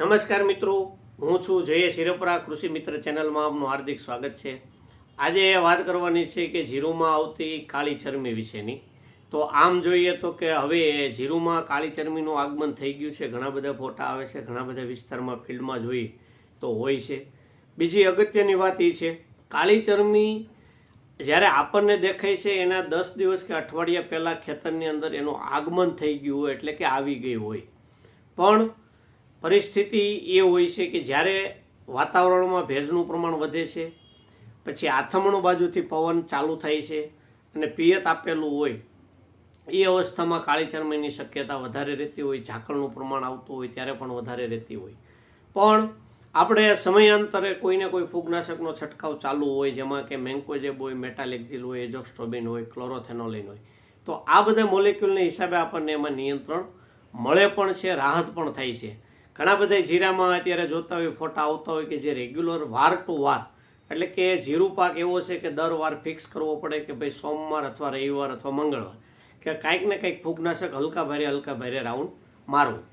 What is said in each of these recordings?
નમસ્કાર મિત્રો, હું છું જય શિરોપરા કૃષિ મિત્ર ચેનલમાં આપનું હાર્દિક સ્વાગત છે. આજે વાત કરવાની છે કે જીરુમાં આવતી કાળી ચરમી વિશેની. તો આમ જોઈએ તો કે હવે જીરુમાં કાળી ચરમીનું આગમન થઈ ગયું છે. ઘણા બધા ફોટા આવે છે, ઘણા બધા વિસ્તારમાં ફિલ્ડમાં જોઈ તો હોય છે. બીજી અગત્યની વાત એ છે, કાળી ચરમી જ્યારે આપણને દેખાય છે એના દસ દિવસ કે અઠવાડિયા પહેલાં ખેતરની અંદર એનું આગમન થઈ ગયું હોય એટલે કે આવી ગઈ હોય. પણ પરિસ્થિતિ એ હોય છે કે જ્યારે વાતાવરણમાં ભેજનું પ્રમાણ વધે છે, પછી આથમણો બાજુથી પવન ચાલુ થાય છે અને પિયત આપેલું હોય, એ અવસ્થામાં કાળી ચરમીની શક્યતા વધારે રહેતી હોય, ઝાકળનું પ્રમાણ આવતું હોય ત્યારે પણ વધારે રહેતી હોય. પણ આપણે સમયાંતરે કોઈને કોઈ ફૂગનાશકનો છંટકાવ ચાલુ હોય, જેમાં કે મેન્કોજેબ હોય, મેટાલેક્ઝિલ હોય, એજોક્સ્ટ્રોબિન હોય, ક્લોરોથેનોલિન હોય, તો આ બધા મોલેક્યુલને હિસાબે આપણને એમાં નિયંત્રણ મળે પણ છે, રાહત પણ થાય છે. ઘણા બધા જીરામાં અત્યારે જોતા હોય, ફોટા આવતા હોય કે જે રેગ્યુલર વાર ટુ વાર, એટલે કે જીરું પાક એવો છે કે દર વાર ફિક્સ કરવો પડે કે ભાઈ સોમવાર અથવા રવિવાર અથવા મંગળવાર, કે કાંઈક ને કંઈક ફૂગનાશક હલકા ભારે હલકા ભારે રાઉન્ડ મારવું.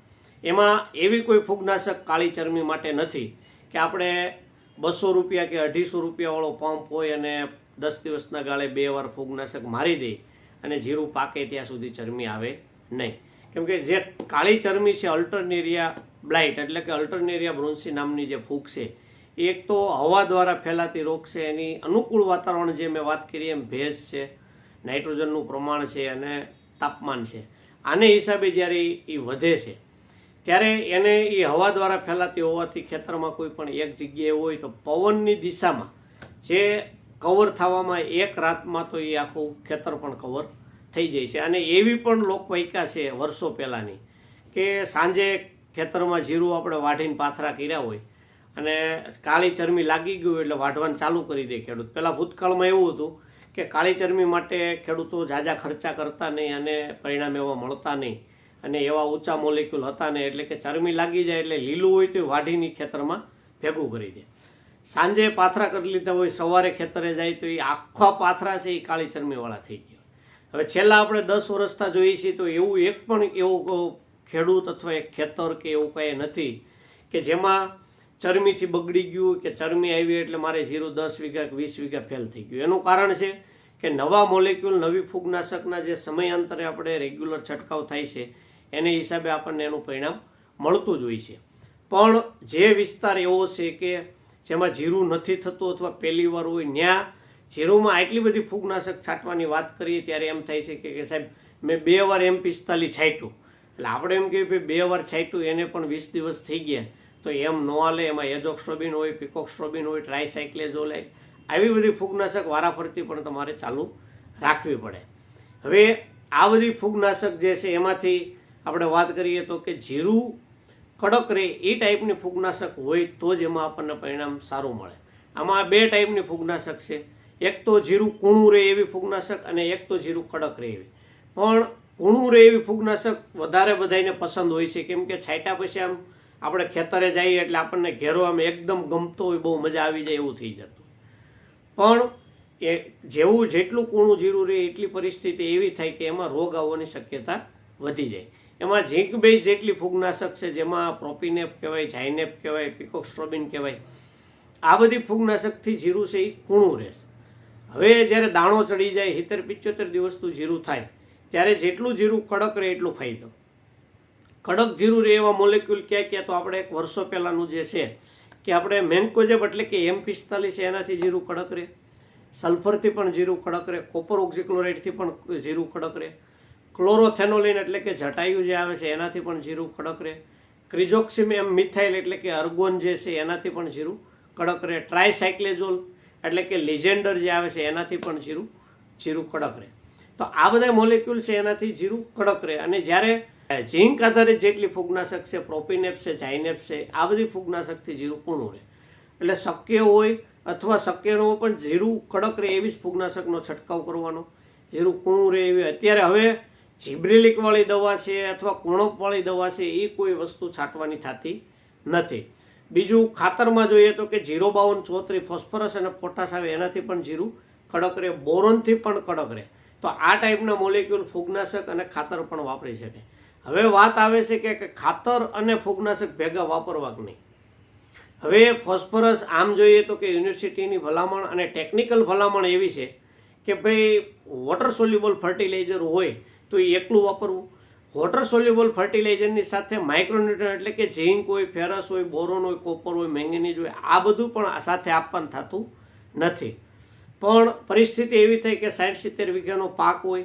એમાં એવી કોઈ ફૂગનાશક કાળી ચરમી માટે નથી કે આપણે બસો રૂપિયા કે અઢીસો રૂપિયાવાળો પંપ હોય અને દસ દિવસના ગાળે બે વાર ફૂગનાશક મારી દે અને જીરું પાકે ત્યાં સુધી ચરમી આવે નહીં. કેમ કે જે કાળી ચરમી છે, અલ્ટરનેરિયા બ્લાઇટ, એટલે કે અલ્ટરનેરિયા બ્રોન્સી નામની જે ફૂગ છે, એક તો હવા દ્વારા ફેલાતી રોગ છે, એની અનુકૂળ વાતાવરણ જે મેં વાત કરી, એમ ભેજ છે, નાઇટ્રોજનનું પ્રમાણ છે અને તાપમાન છે. આને હિસાબે જ્યારે એ વધે છે, ત્યારે એને એ હવા દ્વારા ફેલાતી હોવાથી ખેતરમાં કોઈ પણ એક જગ્યાએ હોય તો પવનની દિશામાં જે કવર થવામાં એક રાતમાં તો એ આખું ખેતર પણ કવર થઈ જાય છે. અને એવી પણ લોકવાયકા છે વર્ષો પહેલાંની કે સાંજે ખેતરમાં જીરું આપણે વાઢીને પાથરા કર્યા હોય અને કાળી ચરમી લાગી ગયું એટલે વાઢવાનું ચાલુ કરી દે ખેડૂત. પહેલાં ભૂતકાળમાં એવું હતું કે કાળી ચરમી માટે ખેડૂતો ઝાઝા ખર્ચા કરતા નહીં અને પરિણામ એવા મળતા નહીં અને એવા ઊંચા મોલેક્યુલ હતા નહીં. એટલે કે ચરમી લાગી જાય એટલે લીલું હોય તો વાઢીની ખેતરમાં ભેગું કરી દે. સાંજે પાથરા કરી લીધા હોય, સવારે ખેતરે જાય તો એ આખા પાથરા છે, એ કાળી ચરમીવાળા થઈ ગયા. હવે છેલ્લા આપણે દસ વર્ષથી જોઈએ છીએ તો એવું એક પણ એવું ખેડૂત અથવા એક ખેતર કે એવું કંઈ નથી કે જેમાં ચરમીથી બગડી ગયું કે ચરમી આવી એટલે મારે જીરું દસ વીઘા વીસ વીઘા ફેલ થઈ ગયું. એનું કારણ છે કે નવા મોલેક્યુલ નવી ફૂગનાશકના જે સમયાંતરે આપણે રેગ્યુલર છંટકાવ થાય છે, એને હિસાબે આપણને એનું પરિણામ મળતું જ હોય છે. પણ જે વિસ્તાર એવો છે કે જેમાં જીરું નથી થતું અથવા પહેલી વાર હોય ત્યાં જીરુંમાં આટલી બધી ફૂગનાશક છાંટવાની વાત કરીએ ત્યારે એમ થાય છે કે સાહેબ, મેં બે વાર એમ પિસ્તાલીસ છાંટ્યું. એટલે આપણે એમ કહીએ કે બે વાર છાંટ્યું, એને પણ વીસ દિવસ થઈ ગયા. તો એમ ન હાલે, એમાં એજોક્સ્ટ્રોબિન હોય પિકોક્સ્ટ્રોબિન હોય ટ્રાયસાઇક્લેઝોલ હોય આવી બધી ફૂગનાશક વારાફરતી પણ તમારે ચાલુ રાખવી પડે. હવે આ બધી ફૂગનાશક જે છે એમાંથી આપણે વાત કરીએ તો કે જીરું, કડક રહે એ ટાઈપની ફૂગનાશક હોય તો જ એમાં આપણને પરિણામ સારું મળે. આમાં બે ટાઈપની ફૂગનાશક છે. એક તો જીરું કૂણું રહે એવી ફૂગનાશક અને એક તો જીરું કડક રહે એવી. પણ કૂણું રહે એવી ફૂગનાશક વધારે બધાને પસંદ હોય છે. કેમ કે છાંટ્યા પછી આમ આપણે ખેતરે જઈએ એટલે આપણને ઘેરો આમ એકદમ ગમતો હોય, બહુ મજા આવી જાય એવું થઈ જતું પણ એ જેવું જેટલું કૂણું જીરું રહે એટલી પરિસ્થિતિ એવી થાય કે એમાં રોગ આવવાની શક્યતા વધી જાય. એમાં ઝીંક બેઝ જેટલી ફૂગનાશક છે, જેમાં પ્રોપીનેપ કહેવાય ઝાઇનેપ કહેવાય, પિકોક્સ્ટ્રોબિન કહેવાય. આ બધી ફૂગનાશકથી જીરું છે એ કૂણું રહેશે. હવે જ્યારે દાણો ચડી જાય સિત્તેર પિચોતેર દિવસનું જીરું થાય, ત્યારે જેટલું જીરું કડક રહે એટલું ફાયદો. કડક જીરું રહે એવા મોલેક્યુલ ક્યાં ક્યાં તો આપણે એક વર્ષો પહેલાંનું જે છે, કે આપણે મેન્કોજેબ એટલે કે એમ પિસ્તાલીસ એનાથી જીરું કડક રહે. સલ્ફરથી પણ જીરું કડક રહે, કોપર ઓક્ઝિક્લોરાઇડથી પણ જીરું કડક રહે. ક્લોરોથેનોલિન એટલે કે જટાયુ જે આવે છે, એનાથી પણ જીરું કડક રહે. ક્રિઝોક્સિમ એમ મિથાઇલ એટલે કે અર્ગોન જે છે, એનાથી પણ જીરું કડક રહે. ટ્રાયસાઇક્લેઝોલ એટલે કે લિજેન્ડર જે આવે છે, એનાથી પણ જીરું જીરું કડક રહે. તો આ બધા મોલેક્યુલ છે, એનાથી જીરું કડક રહે. અને જ્યારે ઝીંક આધારિત જેટલી ફૂગનાશક છે, પ્રોપીનેપ છે જાઇનેપ છે, આ બધી ફૂગનાશકથી જીરું કૂણું રહે. એટલે શક્ય હોય અથવા શક્ય ન હોય પણ જીરું કડક રહે એવી જ ફૂગનાશકનો છંટકાવ કરવાનો. જીરું કૂણું રહે એવી. અત્યારે હવે જીબ્રેલિકવાળી દવા છે અથવા કુણપવાળી દવા છે, એ કોઈ વસ્તુ છાંટવાની થતી નથી. બીજું ખાતરમાં જોઈએ તો કે જીરો બાવન ચોત્રી ફોસ્ફરસ અને પોટાશ આવે એનાથી પણ જીરું કડક રહે, બોરોનથી પણ કડક રહે. તો આ ટાઈપના મોલેક્યુલ ફૂગનાશક અને ખાતર પણ વાપરી શકે. હવે વાત આવે છે કે- ખાતર અને ફૂગનાશક ભેગા વાપરવા નહીં. હવે ફોસ્ફરસ આમ જોઈએ તો કે યુનિવર્સિટીની ભલામણ અને ટેકનિકલ ભલામણ એવી છે કે ભાઈ વોટર સોલ્યુબલ ફર્ટિલાઇઝર હોય તો એ એકલું વાપરવું. વોટર સોલ્યુબલ ફર્ટિલાઇઝરની સાથે માઇક્રોન્યુટ્રન એટલે કે ઝીંક હોય, ફેરસ હોય, બોરોન હોય, કોપર હોય, મેંગેનીઝ હોય, આ બધું પણ સાથે આપવાનું થતું નથી. પણ પરિસ્થિતિ એવી થઈ કે સાઠ સિત્તેર વીઘાનો પાક હોય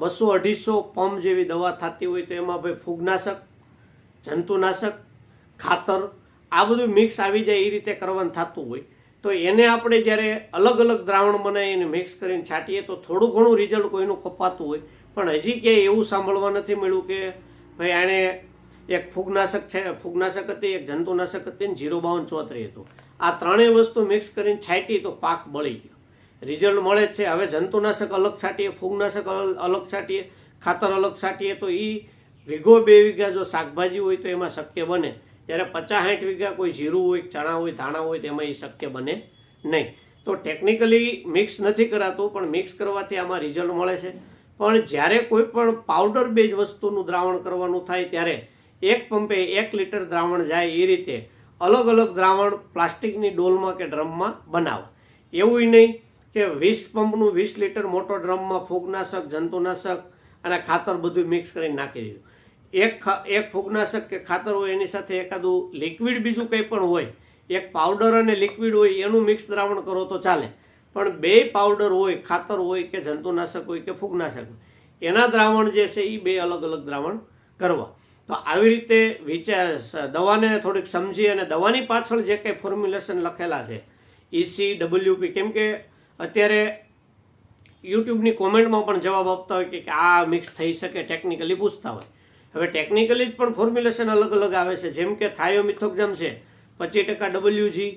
બસો અઢીસો પંપ જેવી દવા થતી હોય તો એમાં ભાઈ ફૂગનાશક, જંતુનાશક, ખાતર, આ બધું મિક્સ આવી જાય એ રીતે કરવાનું થતું હોય. તો એને આપણે જ્યારે અલગ અલગ દ્રાવણ બનાવીને મિક્સ કરીને છાંટીએ તો થોડું ઘણું રિઝલ્ટ કોઈનું કપાતું હોય. પણ હજી ક્યાંય એવું સાંભળવા નથી મળ્યું કે ભાઈ આણે એક ફૂગનાશક છે, ફૂગનાશક હતી, એક જંતુનાશક હતી ને જીરો બાવન ચોત્રી હતું. આ ત્રણેય વસ્તુ મિક્સ કરીને છાંટી તો પાક બળી ગયો. રિઝલ્ટ મળે જ છે. હવે જંતુનાશક અલગ છાંટીએ, ફૂગનાશક અલગ છાંટીએ, ખાતર અલગ છાંટીએ, તો એ વીઘો બે વીઘા જો શાકભાજી હોય તો એમાં શક્ય બને. જ્યારે પચાસ સાઠ વીઘા કોઈ જીરું હોય, ચણા હોય, ધાણા હોય તેમાં એ શક્ય બને નહીં. તો ટેકનિકલી મિક્સ નથી કરાતું, પણ મિક્સ કરવાથી આમાં રિઝલ્ટ મળે છે. પણ જ્યારે કોઈ પણ પાવડર બેઝ વસ્તુનું દ્રાવણ કરવાનું થાય ત્યારે એક પંપે એક લીટર દ્રાવણ જાય એ રીતે અલગ અલગ દ્રાવણ પ્લાસ્ટિકની ડોલમાં કે ડ્રમમાં બનાવવા એવું નહીં કે વીસ પંપનું વીસ લીટર મોટો ડ્રમમાં ફૂગનાશક, જંતુનાશક અને ખાતર બધું મિક્સ કરીને નાખી દીધું. એક એક ફૂગનાશક કે ખાતર હોય એની સાથે એકાદું લિક્વિડ બીજું કંઈ પણ હોય, એક પાવડર અને લિક્વિડ હોય એનું મિક્સ દ્રાવણ કરો તો ચાલે. પણ બે પાવડર હોય, ખાતર હોય કે જંતુનાશક હોય કે ફૂગનાશક હોય, એના દ્રાવણ જે છે એ બે અલગ અલગ દ્રાવણ કરવા. તો આવી રીતે વિચાર, દવાને થોડીક સમજી અને દવાની પાછળ જે કંઈ ફોર્મ્યુલેશન લખેલા છે ઈસી ડબલ્યુપી કેમ કે અત્યારે યુટ્યુબની કોમેન્ટમાં પણ જવાબ આપતા હોય કે કે આ મિક્સ થઈ શકે ટેકનિકલી પૂછતા હોય. હવે ટેકનિકલી જ પણ ફોર્મ્યુલેશન અલગ અલગ આવે છે. જેમ કે થાયોમિથોક્ઝમ છે, પચીસ ટકા ડબલ્યુજી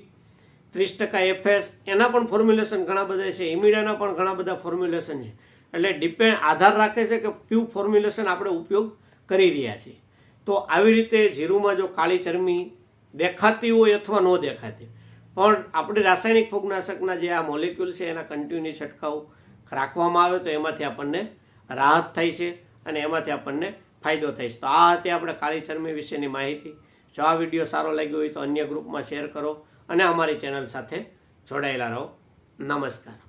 ત્રીસ ટકા એફએસ એના પણ ફોર્મ્યુલેશન ઘણા બધા છે. ઇમિડાના પણ ઘણા બધા ફોર્મ્યુલેશન છે. એટલે ડિપેન્ડ આધાર રાખે છે કે કયું ફોર્મ્યુલેશન આપણે ઉપયોગ કરી રહ્યા છીએ. તો આવી રીતે જીરુમાં જો કાળી ચરમી દેખાતી હોય અથવા ન દેખાતી પણ આપણે રાસાયણિક ફૂગનાશકના જે આ મોલેક્યુલ છે, એના કન્ટિન્યુ છંટકાવ રાખવામાં આવે તો એમાંથી આપણને રાહત થાય છે અને એમાંથી આપણને ફાયદો થાય છે. તો આ હતી આપણે કાળી ચરમી વિશેની માહિતી. જો આ વીડિયો સારો લાગ્યો હોય તો અન્ય ગ્રુપમાં શેર કરો. અને અમારી ચેનલ સાથે જોડાયેલા રહો. નમસ્કાર.